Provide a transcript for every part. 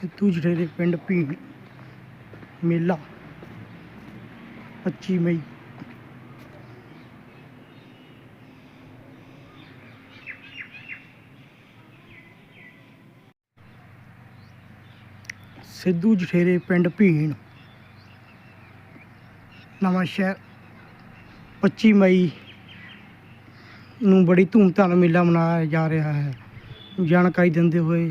ਸਿੱਧੂ ਜਠੇਰੇ ਪਿੰਡ ਭੀੜ ਮੇਲਾ 25 ਮਈ। ਸਿੱਧੂ ਜਠੇਰੇ ਪਿੰਡ ਭੀਣ ਨਵਾਂ ਸ਼ਹਿਰ 25 ਮਈ ਨੂੰ ਬੜੀ ਧੂਮਧਾਮ ਮੇਲਾ ਮਨਾਇਆ ਜਾ ਰਿਹਾ ਹੈ। ਜਾਣਕਾਰੀ ਦਿੰਦੇ ਹੋਏ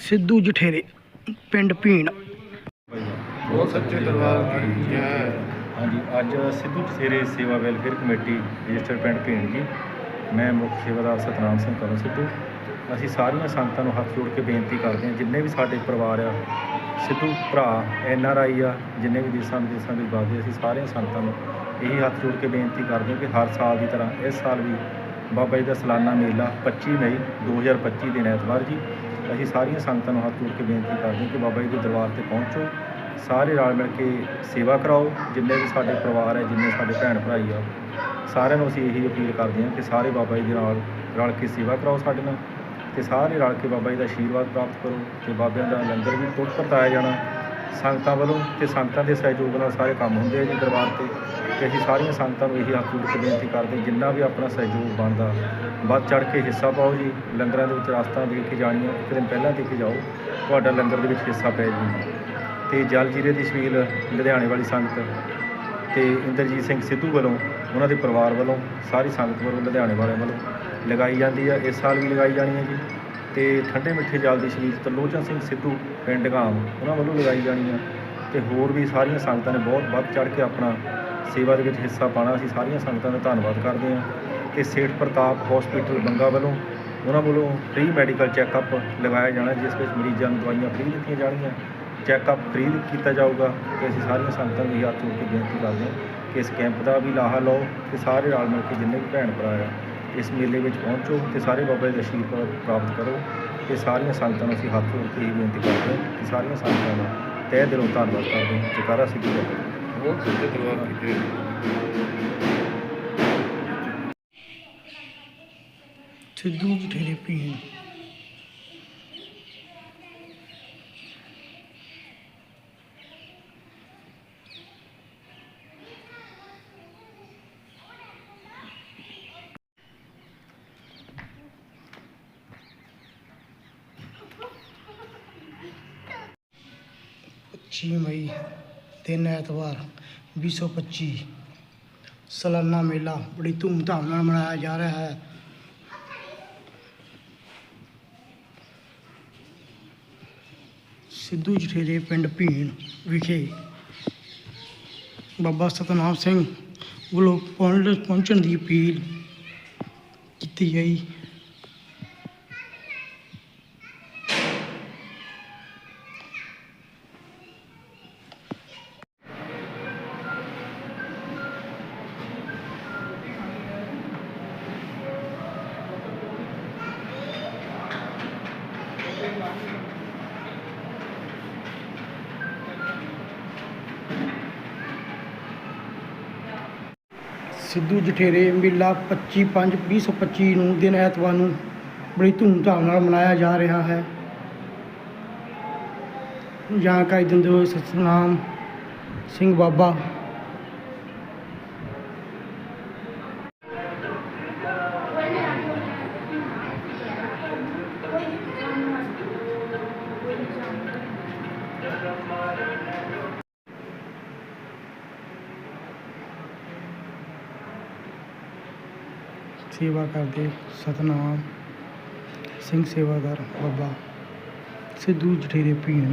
ਸਿੱਧੂ ਜਠੇਰੇ ਪਿੰਡ ਭੀਣ। ਬਹੁਤ ਸੱਚੇ ਦਰਬਾਰ ਕੀ ਜੈ ਹਾਂਜੀ ਅੱਜ ਸਿੱਧੂ ਸੇਰੇ ਸੇਵਾ ਵੈਲਫੇਅਰ ਕਮੇਟੀ ਰਜਿਸਟਰ ਪਿੰਡ ਭੀਣ ਜੀ। ਮੈਂ ਮੁੱਖ ਸੇਵਾਦਾਰ ਸਤਨਾਮ ਸਿੰਘ ਕਰਨ ਸਿੱਧੂ। ਅਸੀਂ ਸਾਰੀਆਂ ਸੰਗਤਾਂ ਨੂੰ ਹੱਥ ਜੋੜ ਕੇ ਬੇਨਤੀ ਕਰਦੇ ਹਾਂ ਜਿੰਨੇ ਵੀ ਸਾਡੇ ਪਰਿਵਾਰ ਆ ਸਿੱਧੂ ਭਰਾ ਐਨ ਆਰ ਆਈ ਆ ਜਿੰਨੇ ਵੀ ਦੇਸ਼ਾਂ ਵਿਦੇਸ਼ਾਂ ਵਿੱਚ ਵਸਦੇ ਅਸੀਂ ਸਾਰੀਆਂ ਸੰਗਤਾਂ ਨੂੰ ਇਹੀ ਹੱਥ ਜੋੜ ਕੇ ਬੇਨਤੀ ਕਰਦੇ ਹਾਂ ਕਿ ਹਰ ਸਾਲ ਦੀ ਤਰ੍ਹਾਂ ਇਸ ਸਾਲ ਵੀ ਬਾਬਾ ਜੀ ਦਾ ਸਾਲਾਨਾ ਮੇਲਾ 25 ਮਈ 2025 ਦਿਨ ਐਤਵਾਰ ਜੀ। ਅਸੀਂ ਸਾਰੀਆਂ ਸੰਗਤਾਂ ਨੂੰ ਹੱਥ ਜੋੜ ਕੇ ਬੇਨਤੀ ਕਰਦੇ ਹਾਂ ਕਿ ਬਾਬਾ ਜੀ ਦੇ ਦਰਬਾਰ ਤੇ ਪਹੁੰਚੋ, ਸਾਰੇ ਰਲ ਮਿਲ ਕੇ ਸੇਵਾ ਕਰਾਓ, ਜਿੰਨੇ ਵੀ ਸਾਡੇ ਪਰਿਵਾਰ ਹੈ, ਜਿੰਨੇ ਸਾਡੇ ਭੈਣ ਭਰਾਈ ਆ, ਸਾਰਿਆਂ ਨੂੰ ਅਸੀਂ ਇਹੀ ਅਪੀਲ ਕਰਦੇ ਹਾਂ ਕਿ ਸਾਰੇ ਬਾਬਾ ਜੀ ਦੇ ਨਾਲ ਰਲ ਕੇ ਸੇਵਾ ਕਰਾਓ ਸਾਡੇ ਨਾਲ ਤੇ ਸਾਰੇ ਰਲ ਕੇ ਬਾਬਾ ਜੀ ਦਾ ਆਸ਼ੀਰਵਾਦ ਪ੍ਰਾਪਤ ਕਰੋ ਤੇ ਬਾਬਿਆਂ ਦਾ ਲੰਗਰ ਵੀ ਤੁਰ ਪਰਤਾਇਆ ਜਾਣਾ ਸੰਗਤਾਂ ਵੱਲੋਂ ਤੇ ਸੰਗਤਾਂ ਦੇ ਸਹਿਯੋਗ ਨਾਲ ਸਾਰੇ ਕੰਮ ਹੁੰਦੇ ਆ ਜੀ ਦਰਬਾਰ ਤੇ। ਤੇ ਅਸੀਂ ਸਾਰੀਆਂ ਸੰਗਤਾਂ ਨੂੰ ਇਹੀ ਹੱਥ ਜੋੜ ਕੇ ਬੇਨਤੀ ਕਰਦੇ ਜਿੰਨਾ ਵੀ ਆਪਣਾ ਸਹਿਯੋਗ ਬਣਦਾ, ਵੱਧ ਚੜ ਕੇ ਹਿੱਸਾ ਪਾਓ ਜੀ, ਲੰਗਰਾਂ ਦੇ ਵਿੱਚ ਰਸਤਾ ਦੇ ਕੇ ਜਾਣੀਆਂ, ਇੱਕ ਦਿਨ ਪਹਿਲਾਂ ਦੇ ਕੇ ਜਾਓ, ਤੁਹਾਡਾ ਲੰਗਰ ਦੇ ਵਿੱਚ ਹਿੱਸਾ ਪੈ ਜੀ ਤੇ ਜਲ ਜੀਰੇ ਦੀ ਛਬੀਲ ਲੁਧਿਆਣੇ ਵਾਲੀ ਸੰਗਤ ਤੇ ਇੰਦਰਜੀਤ ਸਿੰਘ ਸਿੱਧੂ ਵੱਲੋਂ, ਉਹਨਾਂ ਦੇ ਪਰਿਵਾਰ ਵੱਲੋਂ, ਸਾਰੀ ਸੰਗਤ ਵੱਲੋਂ, ਲੁਧਿਆਣੇ ਵਾਲਿਆਂ ਵੱਲੋਂ ਲਗਾਈ ਜਾਂਦੀ ਹੈ ਇਸ ਸਾਲ ਵੀ ਲਗਾਈ ਜਾਣੀ ਹੈ ਜੀ। ਤੇ ਠੰਡੇ ਮਿੱਠੇ ਜਲ ਦੀ ਛਬੀਲ ਤਰਲੋਚਨ ਸਿੰਘ ਸਿੱਧੂ, ਪਿੰਡ ਗਾਮ, ਉਹਨਾਂ ਵੱਲੋਂ ਲਗਾਈ ਜਾਣੀ ਆ। ਤੇ ਹੋਰ ਵੀ ਸਾਰੀਆਂ ਸੰਗਤਾਂ ਨੇ ਬਹੁਤ ਵੱਧ ਚੜ ਕੇ ਆਪਣਾ ਸੇਵਾ ਦੇ ਵਿੱਚ ਹਿੱਸਾ ਪਾਣਾ ਅਸੀਂ ਸਾਰੀਆਂ ਸੰਗਤਾਂ ਦਾ ਧੰਨਵਾਦ ਕਰਦੇ ਹਾਂ ਤੇ ਸੇਠ ਪ੍ਰਤਾਪ ਹਸਪੀਟਲ ਬੰਗਾ ਵੱਲੋਂ ਉਹਨਾਂ ਵੱਲੋਂ ਫ੍ਰੀ ਮੈਡੀਕਲ ਚੈੱਕਅਪ ਲਗਾਇਆ ਜਾਣਾ, ਜਿਸ ਵਿੱਚ ਮਰੀਜ਼ਾਂ ਨੂੰ ਦਵਾਈਆਂ ਫ੍ਰੀ ਦਿੱਤੀਆਂ ਜਾਣਗੀਆਂ। ਚੈੱਕਅਪ ਫ੍ਰੀ ਕੀਤਾ ਜਾਊਗਾ ਤੇ ਅਸੀਂ ਸਾਰੀਆਂ ਸੰਗਤਾਂ ਨੂੰ ਇਹ ਹੱਥ ਜੋੜ ਕੇ ਬੇਨਤੀ ਕਰਦੇ ਹਾਂ ਕਿ ਇਸ ਕੈਂਪ ਦਾ ਵੀ ਲਾਹਾ ਲਓ ਤੇ ਸਾਰੇ ਰਲ ਮਿਲ ਕੇ ਜਿੰਨੇ ਵੀ ਭੈਣ ਭਰਾ ਆ, ਇਸ ਮੇਲੇ ਵਿੱਚ ਪਹੁੰਚੋ ਤੇ ਸਾਰੇ ਬਾਬਾ ਜੀ ਦਾ ਆਸ਼ੀਰਵਾਦ ਪ੍ਰਾਪਤ ਕਰੋ ਤੇ ਸਾਰੀਆਂ ਸੰਗਤਾਂ ਨੂੰ ਅਸੀਂ ਹੱਥ ਜੋੜ ਕੇ ਇਹ ਬੇਨਤੀ ਕਰਦੇ ਹਾਂ ਕਿ ਸਾਰੀਆਂ ਸੰਗਤਾਂ ਦਾ ਤਹਿ ਦਿਲੋਂ ਧੰਨਵਾਦ ਕਰਦੇ ਹਾਂ। ਜਕਾਰਾ ਸਿੱਧੂ ਦਾ ਬਹੁਤ ਸੱਚੇ ਦਰਬਾਰ ਕੀ ਸਿੱਧੂ ਜਠੇਰੇ ਭੀਣ ਪੱਚੀ ਮਈ ਦਿਨ ਐਤਵਾਰ 2025 ਸਾਲਾਨਾ ਮੇਲਾ, ਬੜੀ ਧੂਮਧਾਮ ਨਾਲ ਮਨਾਇਆ ਜਾ ਰਿਹਾ ਹੈ। ਸਿੱਧੂ ਜਠੇਰੇ ਪਿੰਡ ਭੀਣ ਵਿਖੇ ਬਾਬਾ ਸਤਨਾਮ ਸਿੰਘ ਵੱਲੋਂ ਪਹੁੰਚ ਪਹੁੰਚਣ ਦੀ ਅਪੀਲ ਕੀਤੀ ਗਈ। ਸਿੱਧੂ ਜਠੇਰੇ ਮੇਲਾ 25 5 2025 ਨੂੰ ਦਿਨ ਐਤਵਾਰ ਨੂੰ ਬੜੀ ਧੂਮਧਾਮ ਨਾਲ ਮਨਾਇਆ ਜਾ ਰਿਹਾ ਹੈ। ਜਾਣਕਾਰੀ ਦਿੰਦੇ ਹੋਏ ਸਤਨਾਮ ਸਿੰਘ ਬਾਬਾ ਸੇਵਾ ਕਰਦੇ ਸਤਨਾਮ ਸਿੰਘ ਸੇਵਾਦਾਰ ਬਾਬਾ ਸਿੱਧੂ ਜਠੇਰੇ ਭੀਣ